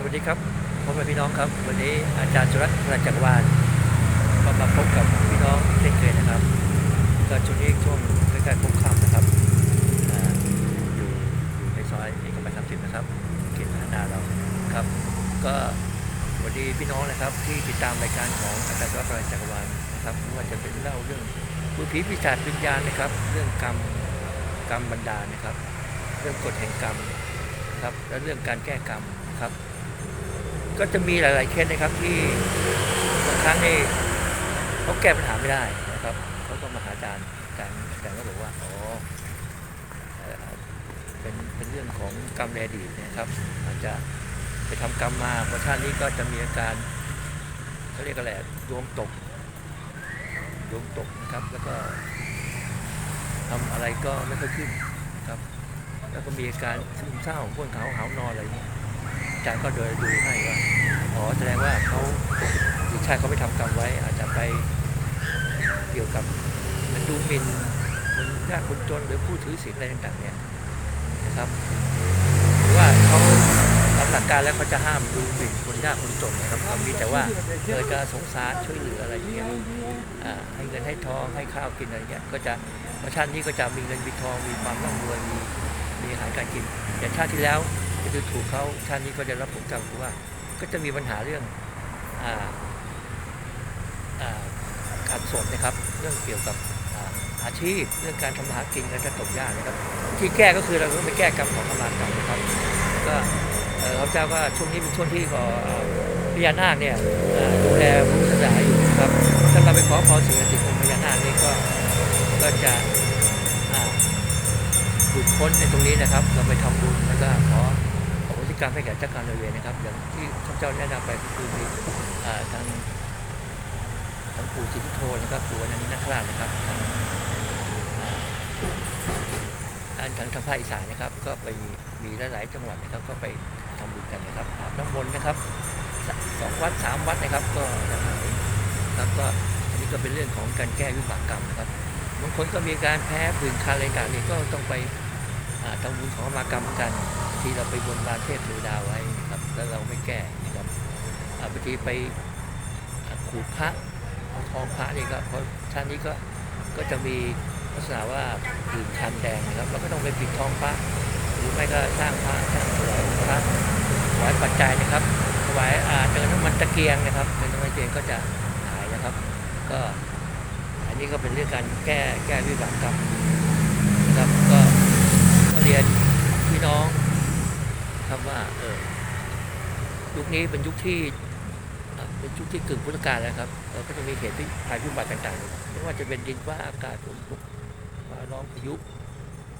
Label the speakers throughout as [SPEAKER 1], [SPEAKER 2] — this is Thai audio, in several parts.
[SPEAKER 1] สวัสดีครับพ่อแม่พี่น้องครับ วันนี้อาจารย์สุรัตน์จักรวาลก็มาพบกับพี่น้องเช่นเคยนะครับ ก็ช่วงนี้ช่วงใกล้ๆพบค่ำนะครับอยู่อยู่ในซอยเอกมัยสามสิบนะครับเขตพัฒนาเราครับ ก็วัสดีพี่น้องนะครับที่ติดตามรายการของอาจารย์สุรัตน์จักรวาลนะครับไม่ว่าจะเป็นเล่าเรื่องผู้ผีปีศาจวิญญาณนะครับ เรื่องกรรมกรรมบันดานะครับ เรื่องกฎแห่งกรรมนะครับและเรื่องการแก้กรรมครับ ก็จะมีหลาย ๆ เคสนะครับที่บางครั้งนี่เขาแก้ปัญหาไม่ได้นะครับเขาก็มาหาอาจารย์อาจารย์อาจารย์ก็บอกว่าอ๋อเป็นเป็นเรื่องของกรรมในอดีตนะครับอาจจะไปทำกรรมมาเพราะชาตินี้ก็จะมีอาการเขาเรียกอะไรดวงตกดวงตกนะครับ แล้วก็ทำอะไรก็ไม่ค่อยขึ้นนะครับ แล้วก็มีอาการซึมเศร้าพ้นเขาหาวนอนอะไรอย่างเงี้ย จารย์ก็โดยดูให้ว่าอ๋อแสดงว่าเขาลูกชายเขาไปทำกรรมไว้ อาจจะไปเกี่ยวกับมันดูหมิ่นคนยากคนจนหรือผู้ถือศีลอะไรต่างๆเนี่ยนะครับหรือว่าเขาตามหลักการแล้วเขาจะห้ามดูหมิ่นคนยากคนจนนะครับเขามีแต่ว่าเออจะสงสารช่วยเหลืออะไรอย่างเงี้ยอ่าให้เงินให้ทองให้ข้าวกินอะไรเงี้ยก็จะประชาตินี้ก็จะมีเงินมีทองมีความร่ำรวยมีมีอาหารการกินอย่างชาติที่แล้ว ก็คือถูกเขาชาตินี้ก็จะรับผลกรรมคือว่า ก็จะมีปัญหาเรื่องอ่าอ่าขาดสนนะครับ เรื่องเกี่ยวกับอาชีพเรื่องการทำหากินและจะตกยากนะครับ ที่แก้ก็คือเราต้องไปแก้กรรมของธรรมากรรมนะครับ ก็เอ่อเขาเจ้าว่าช่วงนี้เป็นช่วงที่ขอพญานาคเนี่ยดูแลผู้ศาสนาอยู่นะครับถ้าเราไปขอพรสิ่งศักดิ์สิทธิ์ของพญานาคนี่ก็ก็จะหลุดพ้นในตรงนี้นะครับ เราไปทำบุญแล้วก็ขอ กรรมให้แก่เจ้ากรรมนเวรนะครับ อย่างที่ข้าพเจ้าแนะนำไปก็คือมีทางทางปู่สิทธิโทนะครับปู่อนันต์นาคราชนะครับทางอ่าทางทางทางภาคอีสานนะครับ ก็ไปมีหลายๆจังหวัดนะครับ ก็ไปทำบุญกันนะครับอาบน้ำมนต์นะครับสองวัดสามวัดนะครับ ก็ยังหายครับก็อันนี้ก็เป็นเรื่องของการแก้วิบากกรรมนะครับบางคนก็มีการแพ้ผื่นคันอะไรต่างๆนี่ก็ต้องไปทำบุญของมากรรมกัน ทีเราไปบนบานเทพเทวดาไว้นะครับ แล้วเราไม่แก้นะครับอาบางทีไปขูดพระเอาทองพระนี่ก็เพราะชาตินี้ก็ก็จะมีลักษณะว่าผื่นคันแดงนะครับเราก็ต้องไปปิดทองพระหรือไม่ก็สร้างพระสร้างถวายพระถวายปัจจัยนะครับถวายอาเดินน้ำมันตะเกียงนะครับเดินน้ำมันตะเกียงก็จะหายนะครับ ก็อันนี้ก็เป็นเรื่องการแก้แก้วิบากกรรมนะครับก็เรียนพี่น้อง ครับว่าเออยุคนี้เป็นยุคที่เป็นยุคที่กึ่งพุทธกาลแล้วครับเราก็จะมีเหตุที่ภัยพิบัติต่างๆไม่ว่าจะเป็นดินฟ้าอากาศฝนตกฟ้าร้องพายุ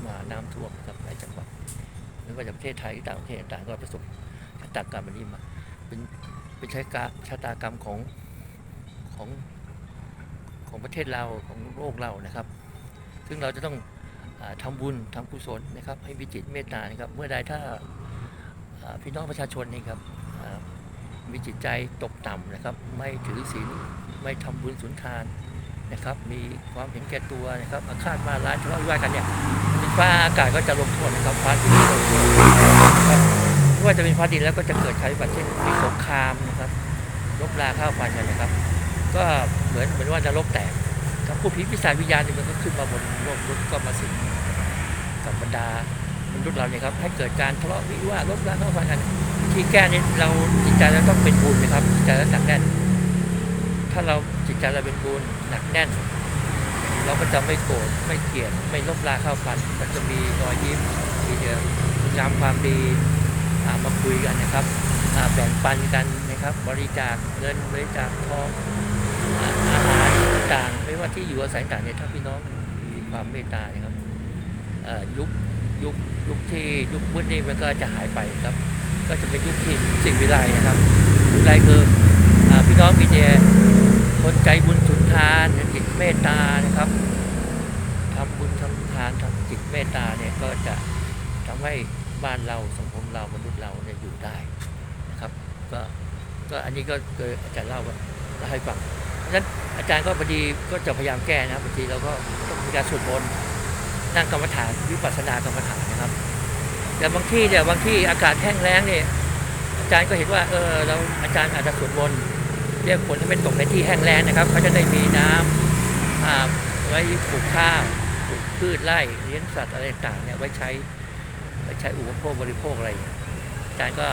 [SPEAKER 1] มาน้ำท่วมนะครับหลายจังหวัดไม่ว่าจะประเทศไทยต่างประเทศต่างก็ประสบชะตากรรมอันนี้มา เป็นเป็นชะตาชะตากรรมของของของประเทศเราของโลกเรานะครับ ซึ่งเราจะต้องอาทำบุญทำกุศลนะครับ ให้มีจิตเมตตานะครับ เมื่อใดถ้า พี่น้องประชาชนนี่ครับมีจิตใจตกต่ำนะครับ ไม่ถือศีลไม่ทำบุญสุนทานนะครับ มีความเห็นแก่ตัวนะครับอาฆาตมาร้ายทะเลาะวิวาทกันเนี่ยดินฟ้าอากาศก็จะลงโทษนะครับฟ้าดินลงโทษนะครับไม่ว่าจะเป็นฟ้าดินแล้วก็จะเกิดภัยพิบัติเช่นมีสงครามนะครับลบราข้าวฟันกันนะครับ ก็เหมือนเหมือนว่านรกแตกถ้าผู้ผีปีศาจวิญญาณเนี่ยมันก็ขึ้นมาบนโลกมนุษย์ก็มาสิงกับบรรดา มนุษย์เราเนี่ยครับให้เกิดการทะเลาะวิวาทลบล้างข้าฟันกันที่แก้นี่เราจิตใจเราต้องเป็นบุญนะครับจิตใจเราหนักแน่น ถ้าเราจิตใจเราเป็นบุญหนักแน่น เราก็จะไม่โกรธไม่เกลียดไม่ลบลาข้าวฟัน มันจะมีรอยยิ้มมีเดียวงามความดีมาคุยกันนะครับแบ่งปันกันนะครับ บริจาคเงินบริจาคทองอาอาหารต่างไม่ว่าที่อยู่อาศัยต่างเนี่ยถ้าพี่น้องมีความเมตตาเนี่ยครับยุค ยุคยุคที่ยุคมืดนี่มันก็จะหายไปครับ ก็จะเป็นยุคที่สิ่งวิไลนะครับวิไลคืออพี่น้องมีแต่คนใจบุญสุนทานจิตเมตตานะครับทำบุญทำทานทำจิตเมตตาเนี่ยก็จะทำให้บ้านเราสังคมเรามนุษย์เราเนี่ยอยู่ได้นะครับ ก็ก็อันนี้ก็เคยอาจารย์เล่าว่าเล่าให้ฟังเพราะฉะนั้นอาจารย์ก็พอดีก็จะพยายามแก้นะครับบางทีเราก็ต้องมีการสวดมนต์ นั่งกรรมฐานวิปัสสนากรรมฐานนะครับ แต่บางที่เนี่ยบางที่อากาศแห้งแล้งเนี่ยอาจารย์ก็เห็นว่าเออเราอาจารย์อาจจะสวดมนต์เรียกฝนให้ไม่ตกในที่แห้งแล้งนะครับเขาจะได้มีน้ำอ่าไว้ปลูกข้าวปลูกพืชไร่เลี้ยงสัตว์อะไรต่างเนี่ยไว้ใช้ไว้ใช้อุปโภคบริโภคอะไรอาจารย์ก็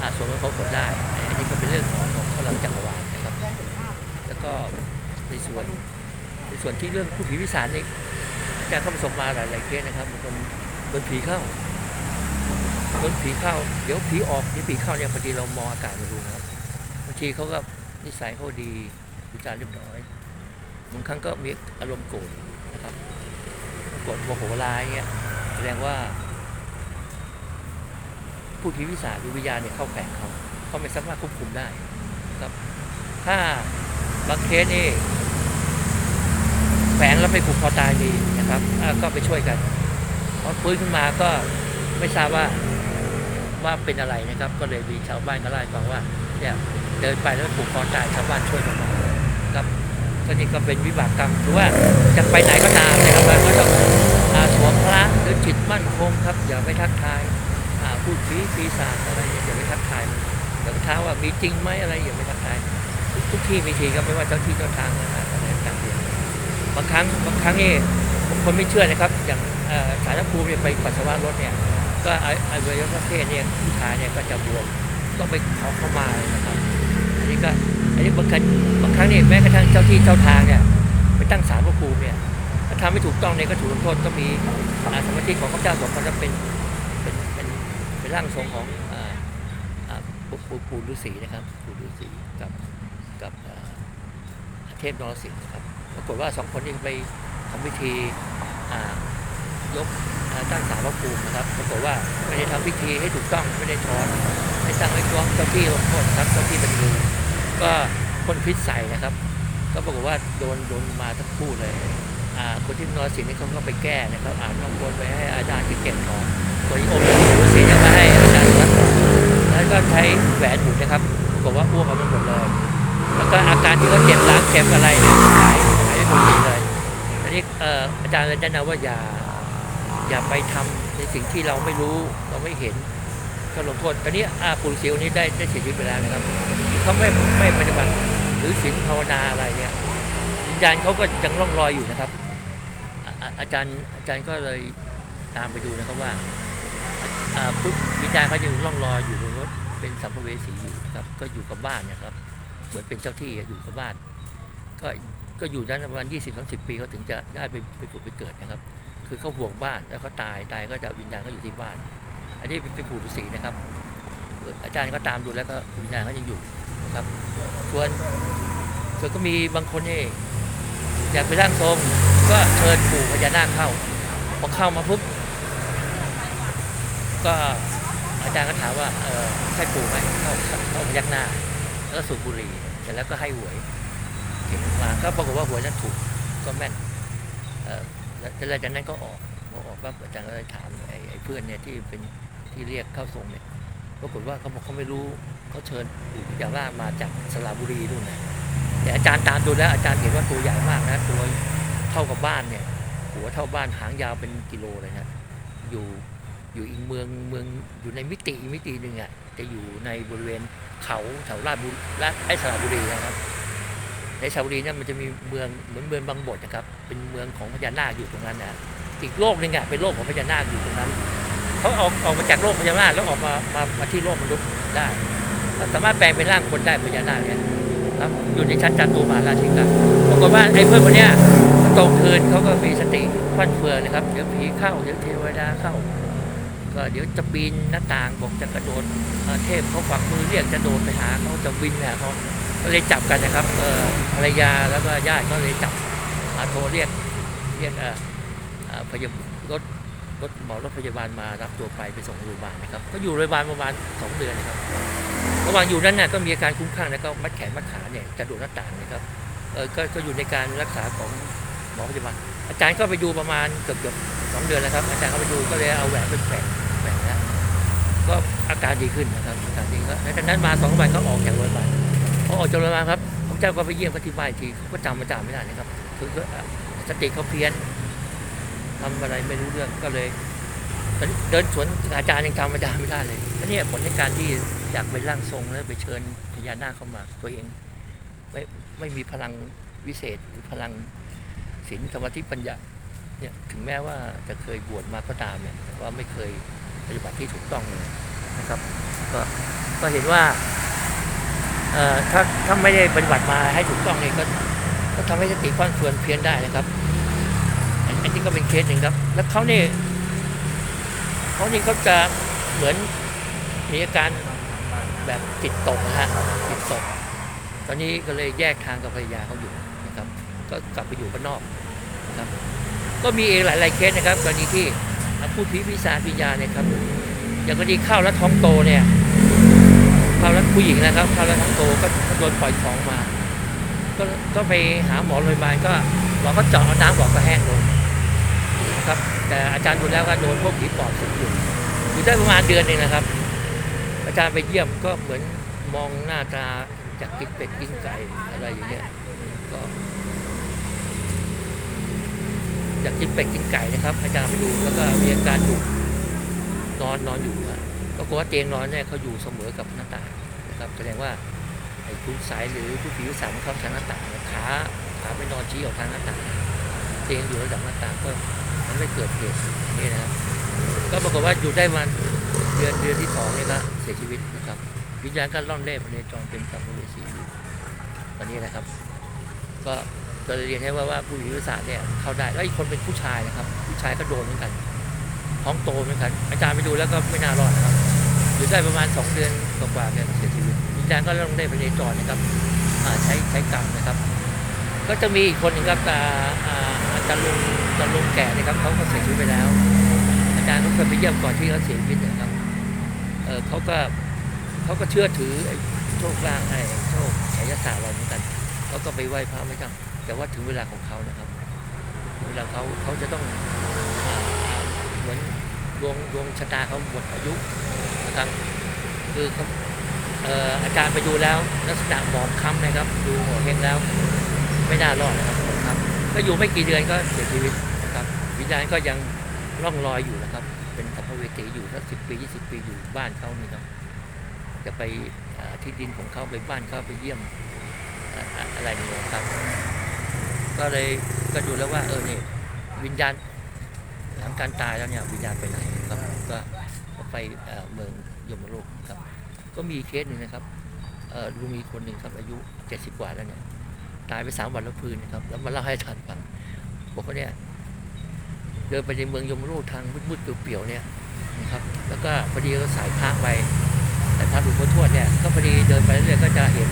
[SPEAKER 1] อาสวดมนต์เขาผลได้อันนี้ก็เป็นเรื่องของของพลังจักรวาลนะครับ แล้วก็ในส่วนในส่วนที่เรื่องผู้ผีวิสารนี่ จารย์เข้าประสบมาหลายๆเคสนะครับมันโดนโดนผีเข้าโดนผีเข้า เดี๋ยวผีออกเดี๋ยวผีเข้าเนี่ยพอดีเรามองอากาศม่รู้นะครับบางทีเขาก็นิสัยเขาดีวิจารเรียบร้อยบางครั้งก็มีอารมณ์โกรธนะครับโกรธโมโหร้ายเงี้ยแสดงว่า ผู้ผีวิสาหรือวิญญาณเนี่ยเข้าแฝงเขาเขาไม่สามารถควบคุมได้นะครับถ้าบางเคสนี่แฝงแล้วไปผูกคอตายมี นะครับก็ไปช่วยกันพอฟื้นขึ้นมาก็ไม่ทราบว่าว่าเป็นอะไรนะครับ ก็เลยมีชาวบ้านก็เล่าให้ฟังว่าเนี่ยเดินไปแล้วผูกคอตายชาวบ้านช่วยกันมาครับก็นี่ก็เป็นวิบากกรรมถือว่าจะไปไหนก็ตามนะครับเราก็ต้องอาสวมพระหรือจิตมั่นคงครับ อย่าไปทักทายพูดผีปีศาจอะไรอย่าไปทักทายอย่าไปท้าว่ามีจริงไหมอะไรอย่าไปทักทายทุกที่มีทีครับไม่ว่าเจ้าที่เจ้าทางอะไรต่างๆบางครั้งบางครั้งนี่บาง คนไม่เชื่อนะครับ อย่างสารภูมิเนี่ยไปปัสสาวะรถเนี่ย ก็ไอ้ไอเวรประเภทเนี่ยผู้ชายเนี่ยก็จะบวมต้องไปขอเข้ามาเลยนะครับ อันนี้ก็อันนี้บางครั้งบางครั้งเนี่ยแม้กระทั่งเจ้าที่เจ้าทางเนี่ยไปตั้งศารภูมิเนี่ยถ้าทำไม่ถูกต้องเนี่ยก็ถูกลงโทษก็มีอ่าสมาชิกของข้าพเจ้าสองคนจะเป็นเป็นเป็นเป็นร่างทรงของอ่าอ่าปู่ปู่ปู่ฤาษีนะครับปู่ฤาษีกับกับเอ่อเทพนรสิงห์ครับปรากฏว่าสองคนนี้ไป ทำพิธียกอ่าตั้งศาลพระภูมินะครับปรากฏว่าไม่ได้ทำพิธีให้ถูกต้องไม่ได้ช้อนไม่ตั้งไว้กองเจ้าที่ลงโทษครับเจ้าที่เป็นงูก็พ่นพิษใส่นะครับ ก็ปรากฏว่าโดนโดนมาทั้งคู่เลยคนที่นรสิงนี่เขาก็ไปแก้นะครับอ่านน้องบนไปให้อาจารย์ที่เก็บของตัวที่อมฤาษีนี่ยมาให้อาจารย์วัดแล้วก็ใช้แหวนหมุนนะครับปรากฏว่าอ้วกออกมาหมดเลย แล้วก็อาการที่เขาเจ็บล้างเจ็บอะไรหายหายไปหมดเลย นนี้อออาจารย์เลยแนะนำว่าอย่าอย่าไปทำในสิ่งที่เราไม่รู้เราไม่เห็นก็ลงโทษตอนนี้อาปู่ฤาษีคนนี้ได้ได้เสียชีวิตไปแล้วนะครับเขาไม่ไม่ปฏิบัติหรือศีลภาวนาอะไรเนี่ยวิญญาณเขาก็ยังร่องรอยอยู่นะครับ อาจารย์อาจารย์ก็เลยตามไปดูนะครับว่าปุ๊บวิญญาณเขายังร่องรอยอยู่บนรถเป็นสัมภเวสีอยู่ครับ ก็อยู่กับบ้านเนะครับ เหมือนเป็นเจ้าที่อยู่กับบ้าน ก็ ก็อยู่นั้นประมาณยี่สิบปีเขาถึงจะได้ไปไปผุดไปเกิดนะครับ คือเขาห่วงบ้านแล้วเขาตายตายก็จะวิญญาณก็อยู่ที่บ้าน อันนี้เป็นปู่ฤาษีนะครับ อาจารย์ก็ตามดูแล้วก็วิญญาณก็ยังอยู่นะครับ ส่วนส่วนก็มีบางคนนี่อยากไปร่างทรงก็เชิญปู่พญานาคเข้าพอเข้ามาปุ๊บก็อาจารย์ก็ถามว่าเออใช่ปู่ไหมเข้าเข้าพยักหน้า แล้วก็สูบบุหรี่เสร็จแล้วก็ให้หวย ก็บมาก็ปรากฏว่าหวยนั้นถูกก็แม่นแล้วแล้วจากนั้นก็ออกพอออกปั๊บอาจารย์ก็เลยถามไอ้เพื่อนเนี่ยที่เป็นที่เรียกเข้าทรงเนี่ยปรากฏว่าเขาบอกเขาไม่รู้เขาเชิญปู่พญานามาจากสระบุรีนู่นนะแต่อาจารย์ตามดูแล้วอาจารย์เห็นว่าตัวใหญ่มากนะตัวเท่ากับบ้านเนี่ยหัวเท่าบ้านหางยาวเป็นกิโลเลยนะอยู่อยู่อีกเมืองเมืองอยู่ในมิติมิติหนึ่งอะจะอยู่ในบริเวณเขาแถวราชบุรีราชไอ้สระบุรีนะครับ ในสระบุรีเนี่ยมันจะมีเมืองเหมือนเมืองบางบดนะครับ เป็นเมืองของพญานาคอยู่ตรงนั้นนะอีกโลกหนึงอะเป็นโลกของพญานาคอยู่ตรงนั้นเขาออกออกมาจากโลกพญานาคแล้วออกมามามาที่โลกมนุษย์ได้สามารถแปลงเป็นร่างคนได้พญานาคเนี่ยครับอยู่ในชั้นจัตุมาราชิกาปรากฏว่าไอ้เพื่อนคนเนี้ยตกคืนเขาก็มีสติฟั่นเฟือนนะครับเดี๋ยวผีเข้าเดี๋ยวเทวดาเข้า ก็เดี๋ยวจะปีนหน้าต่างบอกจะกระโดดเทพเขาฝักมือเรียกจะโดดไปหาเขาจะวินไปหาเขา ก็เลยจับกันนะครับเออภรรยาแล้วก็ญาติก็เลยจับอ่าโทรเรียกเรียกเออพยาบรถรถหมอรถพยาบาลมารับตัวไปไปส่งโรงพยาบาลนะครับก็อยู่โรงพยาบาลประมาณสองเดือนนะครับระหว่างอยู่นั้นน่ะก็มีอาการคุ้มคลั่งแล้วก็มัดแขนมัดขาเนี่ยจะโดดหน้าต่างนะครับเออก็ก็อยู่ในการรักษาของหมอพยาบาลอาจารย์ก็ไปดูประมาณเกือบเกือบสองเดือนแล้วครับอาจารย์ก็ไปดูก็เลยเอาแหวนเป็นแหวนแบ่งแล้วก็อาการดีขึ้นนะครับอาการดีก็หลังจากนั้นมาสองวันก็ออกจากโรงพยาบาล พอออกจากโรงพยาบาลครับพระเจ้าก็ไปเยี่ยมเขาที่บ้านทีเขาก็จำมาจำไม่ได้นะครับ คือสติเขาเพี้ยนทำอะไรไม่รู้เรื่องก็เลย เดินสวนอาจารย์ยังจำมาจำไม่ได้เลยอันนี้ผลในการที่อยากเป็นร่างทรงแล้วไปเชิญพญานาคเข้ามาตัวเองไม่ไม่มีพลังวิเศษหรือพลังศีลสมาธิปัญญาเนี่ยถึงแม้ว่าจะเคยบวชมาก็ตามเนี่ยแต่ว่าไม่เคยปฏิบัติที่ถูกต้องเลยนะครับ ก็ก็เห็นว่า ถ้าถ้าไม่ได้ปฏิบัติมาให้ถูกต้องเนี่ยก็ก็ทำให้สติฟันเฟือนเพี้ยนได้นะครับอันอันนี้ก็เป็นเคสหนึ่งครับ แล้วเขาเนี่ยเขานี่เขาจะเหมือนมีอาการแบบจิตตกนะฮะจิตตก ตอนนี้ก็เลยแยกทางกับภรรยาเขาอยู่นะครับ ก็กลับไปอยู่บ้านนอกนะครับ ก็มีเองหลายๆเคสนะครับกรณีที่พูดผีพิศาจวิญญาณเนี่ยครับ อย่างกรณีเข้าแล้วท้องโตเนี่ย เข้าแล้วผู้หญิงนะครับเข้าแล้วทั้งโตก็โดนปล่อยของมา ก็ก็ไปหาหมอโรงพยาบาลก็หมอก็เจาะเอาน้ำบอกก็แห้งลงนะครับ แต่อาจารย์ดูแล้วก็โดนพวกผีปอบสิงอยู่อยู่ได้ประมาณเดือนหนึงนะครับ อาจารย์ไปเยี่ยมก็เหมือนมองหน้าตาจากกินเป็ดกินไก่อะไรอย่างเงี้ยก็อยากกินเป็ดกินไก่นะครับ อาจารย์ไปดูแล้วก็มีอาการดุนอนนอนอยู่อะ ก็กลัวว่าเตียงนอนเนี่ยเขาอยู่เสมอกับหน้าต่างนะครับ แสดงว่าไอ้คุณสายหรือผู้ผิวสามเขาทางหน้าต่างขาขาไปนอนชี้ออกทางหน้าต่างเตียงอยู่ระดับหน้าต่างก็มันไม่เกิดเหตุนี้นะครับก็ปรากฏว่าอยู่ได้มาเดือนเดือนที่สองเนี่ยก็เสียชีวิตนะครับ วิญญาณก็ล่อนเล่พเนจรเป็นสัมภเวสีอยู่ตอนนี้นะครับ ก็ก็เลยเรียนให้ว่าว่าผู้หญิงวิสาสเนี่ยเข้าได้แล้วอีกคนเป็นผู้ชายนะครับ ผู้ชายก็โดนเหมือนกันท้องโตเหมือนกัน อาจารย์ไปดูแล้วก็ไม่น่ารอดนะครับ อยู่ได้ประมาณสองเดือนกว่าๆเนี่ยเสียชีวิตวิญญาณก็ล่อนเล่พเนจรนะครับใช้ใช้กรรมนะครับ ก็จะมีอีกคนหนึ่งครับตาอาจารย์ลุงอาจารย์ลุงแก่นะครับเขาก็เสียชีวิตไปแล้ว อาจารย์เขาเคยไปเยี่ยมก่อนที่เขาเสียชีวิตนะครับเออเขาก็เขาก็เชื่อถือโชคลางไอ้โชคไสยศาสตร์อะไรเหมือนกันเขาก็ไปไหว้พระไม่ทำแต่ว่าถึงเวลาของเขานะครับ เวลาเขาเขาจะต้องเหมือน ดวงดวงชะตาเขาหมดอายุนะครับ คือเขาเอ่ออาจารย์ไปดูแล้ว ลักษณะหมองคล้ำนะครับ ดูหัวเฮงแล้ว ไม่น่ารอดนะครับครับ ก็อยู่ไม่กี่เดือนก็เสียชีวิตนะครับ วิญญาณก็ยังร่องรอยอยู่นะครับ เป็นสัมภเวสีอยู่สักสิบปียี่สิบปีอยู่บ้านเขานี่ครับจะไปที่ดินของเขาไปบ้านเขาไปเยี่ยมอ่าอ่าอะไรนี่ครับ ก็เลยก็ดูแล้วว่าเออเนี่ยวิญญาณ หลังการตายแล้วเนี่ยวิญญาณไปไหนครับก็ไปเมืองยมโลกครับ ก็มีเคสหนึ่งนะครับลุงมีคนหนึ่งครับอายุเจ็ดสิบกว่าแล้วเนี่ยตายไปสามวันแล้วพื้นนะครับ แล้วมาเล่าให้อาจารย์ฟังบอกว่าเนี่ยเดินไปในเมืองยมรูปทางมืดๆเปลี่ยวๆเนี่ยนะครับแล้วก็พอดีก็สายพระไปแต่พระหลวงพ่อทวดเนี่ยก็พอดีเดินไปเรื่อยๆก็จะเห็น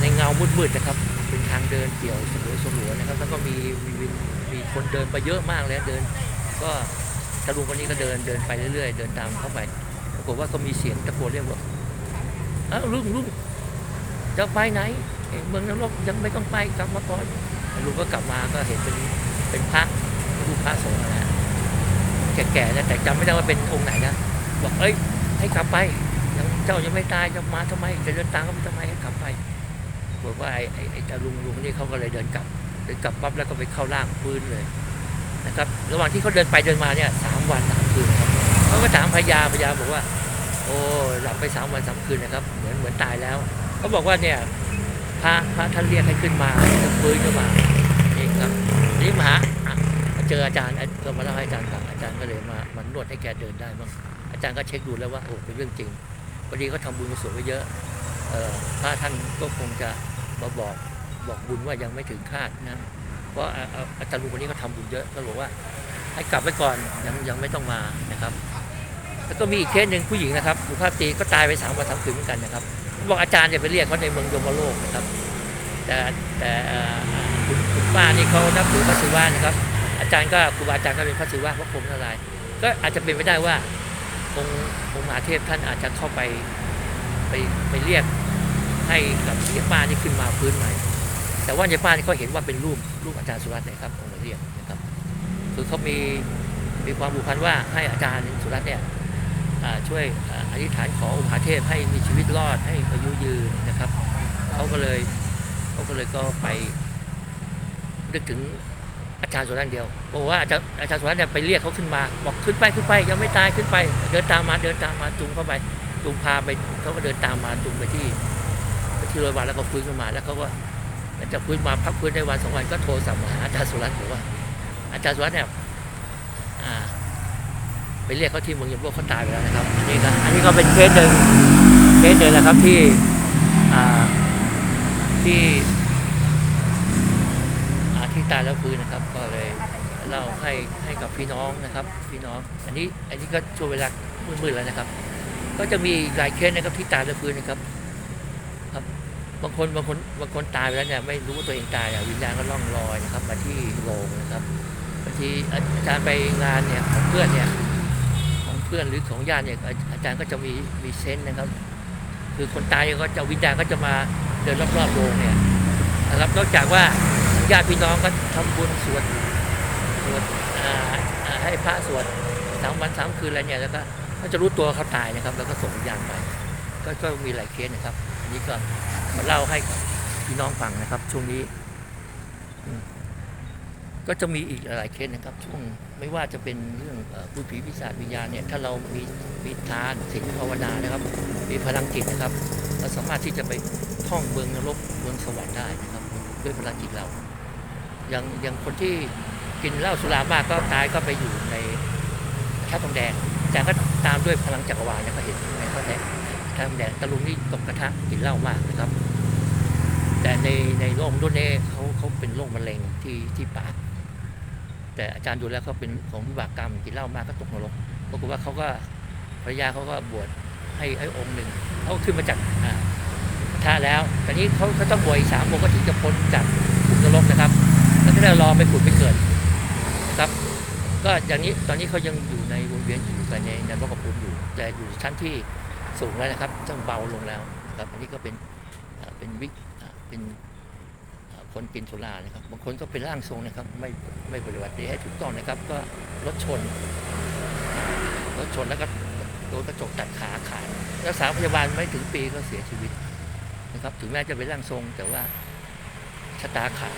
[SPEAKER 1] ในเงามืดๆนะครับ เป็นทางเดินเปลี่ยวสลัวๆนะครับ แล้วก็มีมีมีมี คนเดินไปเยอะมากเลยเดิน ก็ตาลุงคนนี้ก็เดินเดินไปเรื่อยๆ เดินตามเข้าไปปรากฏว่าก็มีเสียงตะโกนเรียกว่าอ้าวลุงลุงจะไปไหนเมืองนรกยังไม่ต้องไปกลับมาก่อนลุงก็กลับมาก็เห็นเป็นเป็นพระรูปพระสงฆ์นะฮะแก่ๆนะแต่จำไม่ได้ว่าเป็นองค์ไหนนะบอกเอ้ยให้กลับไปยังเจ้ายังไม่ตายจะมาทำไมจะเดินตามก็ไม่ทำไมให้กลับไปบอกว่าไอ้ไอ้ไอ้ตาลุงลุงนี่เขาก็เลยเดินกลับ เดินกลับปั๊บแล้วก็ไปเข้าร่างฟื้นเลยนะครับ ระหว่างที่เขาเดินไปเดินมาเนี่ยสามวันสามคืนครับเขาก็ถามพญาพญาบอกว่า โอ้หลับไปสามวันสามคืนนะครับ เหมือนเหมือนตายแล้วเขาบอกว่าเนี่ยพระพระท่านเรียกให้ขึ้นมาจะฟื้นขึ้นมานี่ครับนี่มาหาเจออาจารย์ก็มาเล่าให้อาจารย์ฟังอาจารย์ก็เลยมามันนวดให้แกเดินได้บ้างอาจารย์ก็เช็คดูแล้วว่าโอ้เป็นเรื่องจริงพอดีเขาทำบุญกุศลไว้เยอะพระท่านก็คงจะมาบอก บอกบุญว่ายังไม่ถึงคาดนะเพราะอาจารย์ลุงคนนี้เขาทำบุญเยอะก็บอกว่า ให้กลับไว้ก่อนยังยังไม่ต้องมานะครับ แล้วก็มีอีกเคสหนึ่งผู้หญิงนะครับสุภาพสตรีก็ตายไปสามวันสามคืนเหมือนกันนะครับบอกอาจารย์อย่าไปเรียกเขาในเมืองยมโลกนะครับ แต่แต่คุณป้านี่เขานับถือพระศิวะนะครับอาจารย์ก็ครูบาอาจารย์ก็เป็นพระศิวะพระพรหมอะไรก็อาจจะเป็นไปได้ว่าองค์องค์มหาเทพท่านอาจจะเข้าไปไปไปเรียกให้กับยายป้านี่ขึ้นมาพื้นใหม่ แต่ว่ายายป้านเขาเห็นว่าเป็นรูปรูปอาจารย์สุรัตน์นะครับองค์เรียกนะครับ คือเขามีมีความผูกพันว่าให้อาจารย์สุรัตน์เนี่ยช่วยอธิษฐานขอองค์มหาเทพให้มีชีวิตรอดให้อายุยืนนะครับเขาก็เลยเขาก็เลยก็ไปนึกถึงอาจารย์สุรัตน์เดียวบอกว่าอาจารย์อาจารย์สุรัตน์เนี่ยไปเรียกเขาขึ้นมา บอกขึ้นไปขึ้นไปยังไม่ตายขึ้นไป เดินตามมาเดินตามมาจูงเข้าไปจูงพาไปเขาก็เดินตามมาจูงไปที่ที่โรงพยาบาลแล้วก็ฟื้นขึ้นมาแล้วเขาก็ หลังจากฟื้นมาพักฟื้นได้วันสองวันก็โทรสั่งมาอาจารย์สุรัตน์บอกว่า อาจารย์สุรัตน์เนี่ยไปเรียกเขาที่เมืองยมโลกเขาตายไปแล้วนะครับ อันนี้ก็อันนี้ก็เป็นเคสหนึ่งเคสหนึ่งแหละครับที่ที่ที่ตายแล้วฟื้นนะครับ ก็เลยเล่าให้ให้กับพี่น้องนะครับ พี่น้อง อันนี้อันนี้ก็ช่วงเวลามืดๆแล้วนะครับ ก็จะมีหลายเคสนะครับที่ตายแล้วฟื้นนะครับ บางคนบางคนบางคนตายไปแล้วเนี่ยไม่รู้ว่าตัวเองตายอะวิญญาณก็ล่องลอยนะครับ มาที่โรงนะครับบางทีอาจารย์ไปงานเนี่ยของเพื่อนเนี่ยของเพื่อนหรือของญาติเนี่ยอาจารย์ก็จะมีมีเซนส์นะครับ คือคนตายก็จะวิญญาณก็จะมาเดินรอบๆโรงเนี่ยนะครับนอกจากว่าญาติพี่น้องก็ทำบุญสวดสวดให้พระสวดสามวันสามคืนอะไรเนี่ยแล้วก็ก็จะรู้ตัวเขาตายนะครับ แล้วก็ส่งวิญญาณไป ก็ก็มีหลายเคสนะครับ อันนี้ก็มาเล่าให้พี่น้องฟังนะครับ ช่วงนี้ ก็จะมีอีกหลายเคสนะครับ ช่วงไม่ว่าจะเป็นเรื่องผู้ผีปีศาจวิญญาณเนี่ยถ้าเรามีมีทานศีลภาวนานะครับ มีพลังจิตนะครับเราสามารถที่จะไปท่องเมืองนรกเมืองสวรรค์ได้นะครับ ด้วยพลังจิตเราอย่างอย่างคนที่กินเหล้าสุรามากก็ตายก็ไปอยู่ในชาทองแดงแต่ก็ตามด้วยพลังจักรวาลเนี่ยก็เห็นในข้อแดง ชางแดงตะลุงนี่ตกกระทะกินเหล้ามากนะครับ แต่ในในโรคมนุษย์เนี่เขาเขาเป็นโรคมะเร็งที่ที่ปาก แต่อาจารย์ดูแล้วเขาเป็นของวิบากกรรมกินเหล้ามากก็ตกนรกปรากฏว่าเขาก็ภรรยาเขาก็บวชให้ให้องค์หนึ่งเขาขึ้นมาจากอ่ากระทะแล้วตอนนี้เขาเขาต้องบวชอีกสามองค์ก็ถึงจะพ้นจากขุมนรกนะครับแล้วก็ได้รอไปผุดไปเกิดนะครับก็อย่างนี้ตอนนี้เขายังอยู่ในวงเวียนอยู่กันในในโลกภูมิอยู่ แต่อยู่ชั้นที่ สูงแล้วนะครับต้องเบาลงแล้วครับอันนี้ก็เป็นเป็นวิกเป็นคนกินสุรานะครับบางคนก็เป็นร่างทรงนะครับ ไม่ไม่ปฏิบัติให้ถูกต้องนะครับ ก็รถชนรถชนแล้วก็โดนกระจกตัดขาขาดรักษาพยาบาลไม่ถึงปีก็เสียชีวิตนะครับ ถึงแม้จะเป็นร่างทรงแต่ว่าชะตาขาด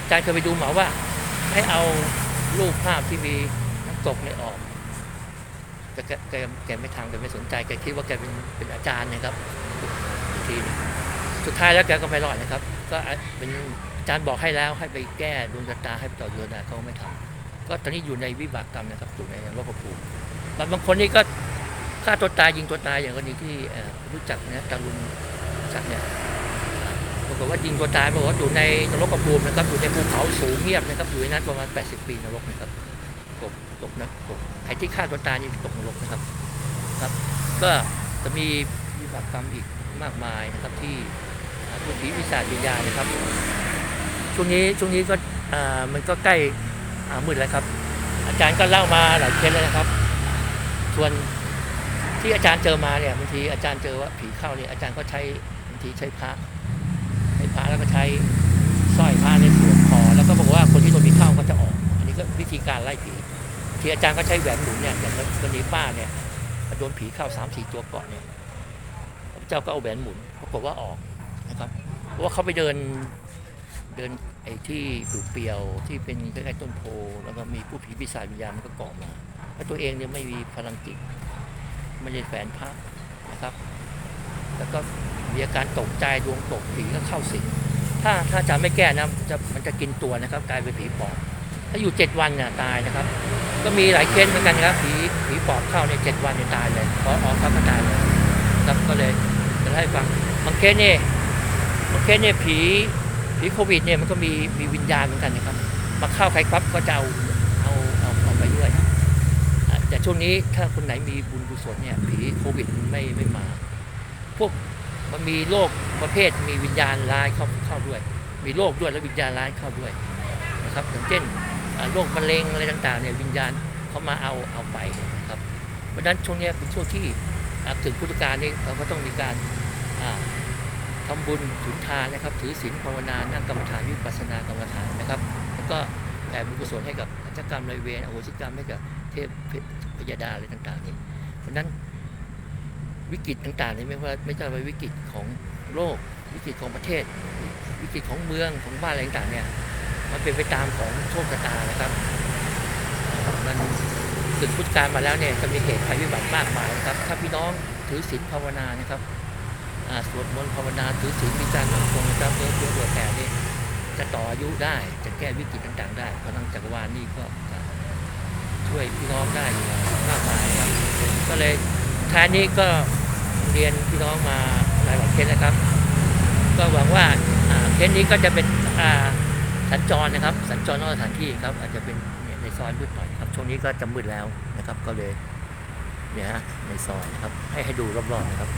[SPEAKER 1] อาจารย์เคยไปดูหมอว่า ให้เอารูปภาพที่มีน้ำตกเนี่ยออก แต่แกแกแกไม่ทำแกไม่สนใจแกคิดว่าแกเป็นเป็นอาจารย์นะครับทีสุดท้ายแล้วแกก็ไม่รอดนะครับ ก็เป็นอาจารย์บอกให้แล้วให้ไปแก้ดวงชะตาให้ไปต่อโยนาเขาไม่ทำก็ตอนนี้อยู่ในวิบากกรรมนะครับอยู่ในโลกภูมิบางบางคนนี่ก็ฆ่าตัวตายยิงตัวตายอย่างกรณีที่รู้จักนะตาลุนจักเนี่ยปรากฏว่ายิงตัวตายบอกว่าอยู่ในนรกภูมินะครับอยู่ในภูเขาสูงเงียบนะครับอยู่ในนั้นประมาณ 80 ปีนรกนะครับ ตกตกนะตกใครที่ฆ่าตัวตายนี่ตกนรกนะครับครับ ก็จะมีวิบากกรรมอีกมากมายนะครับที่ผู้ผีวิสาจวิญญาณนะครับ ช่วงนี้ช่วงนี้ก็มันก็ใกล้มืดแล้วครับ อาจารย์ก็เล่ามาหลายเคสแล้วนะครับ ส่วนที่อาจารย์เจอมาเนี่ยบางทีอาจารย์เจอว่าผีเข้าเนี่ยอาจารย์ก็ใช้บางทีใช้พระใช้พระแล้วก็ใช้สร้อยพระในสวมคอแล้วก็บอกว่าคนที่โดนผีเข้าก็จะออก อันนี้ก็วิธีการไล่ผี ที่อาจารย์ก็ใช้แหวนหมุนเนี่ยอย่างกรณีป้าเนี่ยโดนผีเข้าสามสี่ตัวเกาะเนี่ยพระเจ้าก็เอาแหวนหมุนปรากฏว่าออกนะครับเพราะว่าเขาไปเดินเดินไอ้ที่ปลูกเปียวที่เป็นใกล้ๆต้นโพแล้วก็มีผู้ผีปีศาจวิญญาณมันก็เกาะมาแล้วตัวเองเนี่ยไม่มีพลังจิตไม่ได้แฝนพระนะครับ แล้วก็มีอาการตกใจดวงตกผีก็เข้าสิงถ้าถ้าจารย์ไม่แก้นะจะมันจะกินตัวนะครับ กลายเป็นผีปอบถ้าอยู่เจ็ดวันเนี่ยตายนะครับ ก็มีหลายเคสเหมือนกันครับผีผีปอบเข้าในยเจ็ดวันเนี่ยตายเลยพอออกครับก็ตายเลยครับก็เลยจะให้ฟังบางเคสเนี่ยบางเคสเนี่ยผีผีโควิดเนี่ยมันก็มีมีวิญญาณเหมือนกันนะครับมาเข้าใครปั๊บก็จะเอาเอาเอาเอาไปด้วยแต่ช่วงนี้ถ้าคนไหนมีบุญกุศลเนี่ยผีโควิดไม่ไม่มา พวกมันมีโรคประเภทมีวิญญาณร้ายเข้าเข้าด้วย มีโรคด้วยแล้ววิญญาณร้ายเข้าด้วยนะครับอย่างเช่น โรคมะเร็งอะไรต่างๆเนี่ยวิญญาณเขามาเอาเอาไปนะครับ เพราะฉะนั้นช่วงนี้เป็นช่วงที่ถึงพุทธกาลนี่เราก็ต้องมีการอ่าทำบุญสุนทานนะครับ ถือศีลภาวนานั่งกรรมฐานวิปัสสนากรรมฐานนะครับ แล้วก็แผ่บุญกุศลให้กับอาชญากรรมนายเวรอโหสิกรรมให้กับเทพพยดาอะไรต่างๆนี่เพราะฉะนั้นวิกฤตต่างๆนี่ไม่ว่าไม่ใช่ว่าวิกฤตของโลกวิกฤตของประเทศ วิกฤตของเมืองของบ้านอะไรต่างๆเนี่ย มันเป็นไปตามของโชคชะตานะครับ มันถึงพุทธกาลมาแล้วเนี่ยจะมีเหตุภัยพิบัติมากมายนะครับ ถ้าพี่น้องถือศีลภาวนานะครับสวดมนต์ภาวนาถือศีลพิจารณาคงนะครับเพื่อเพื่อตัวแต่นี่จะต่ออายุได้จะแก้วิกฤตต่างๆได้พลังจักรวาลนี่ก็ช่วยพี่น้องได้มากมายครับ ก็เลยท้ายนี้ก็เรียนพี่น้องมาหลายๆเคสนะครับ ก็หวังว่าอ่าเคสนี้ก็จะเป็นอ่า สัญจรนะครับ สัญจรนอกสถานที่ครับ อาจจะเป็นเนี่ยในซอยมืดหน่อยครับ ช่วงนี้ก็จะมืดแล้วนะครับ ก็เลยเนี่ยฮะในซอยนะครับ ให้ให้ดูรอบๆนะครับ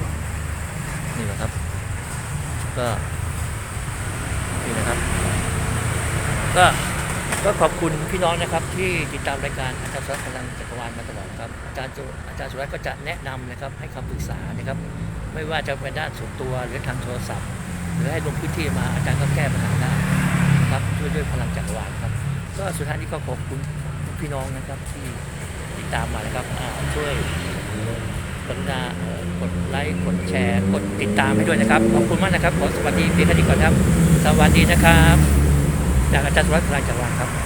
[SPEAKER 1] นี่นะครับ ก็นี่นะครับ ก็ก็ขอบคุณพี่น้องนะครับที่ติดตามรายการอาจารย์สุรัตน์พลังจักรวาลมาตลอดครับอาจารย์สุอาจารย์สุรัตน์ก็จะแนะนำนะครับให้คำปรึกษานะครับ ไม่ว่าจะเป็นด้านส่วนตัวหรือทางโทรศัพท์ หรือให้ลงพื้นที่มาอาจารย์ก็แก้ปัญหาได้ ครับด้วยด้วยพลังจักรวาลครับ ก็สุดท้ายนี้ก็ขอบคุณพี่น้องนะครับที่ติดตามมานะครับช่วยกรุณากดไลค์กดแชร์ กดติดตามให้ด้วยนะครับ ขอบคุณมากนะครับ ขอสวัสดีเพียงแค่นี้ก่อนครับ สวัสดีนะครับ จากอาจารย์สุรัตน์พลังจักรวาลครับ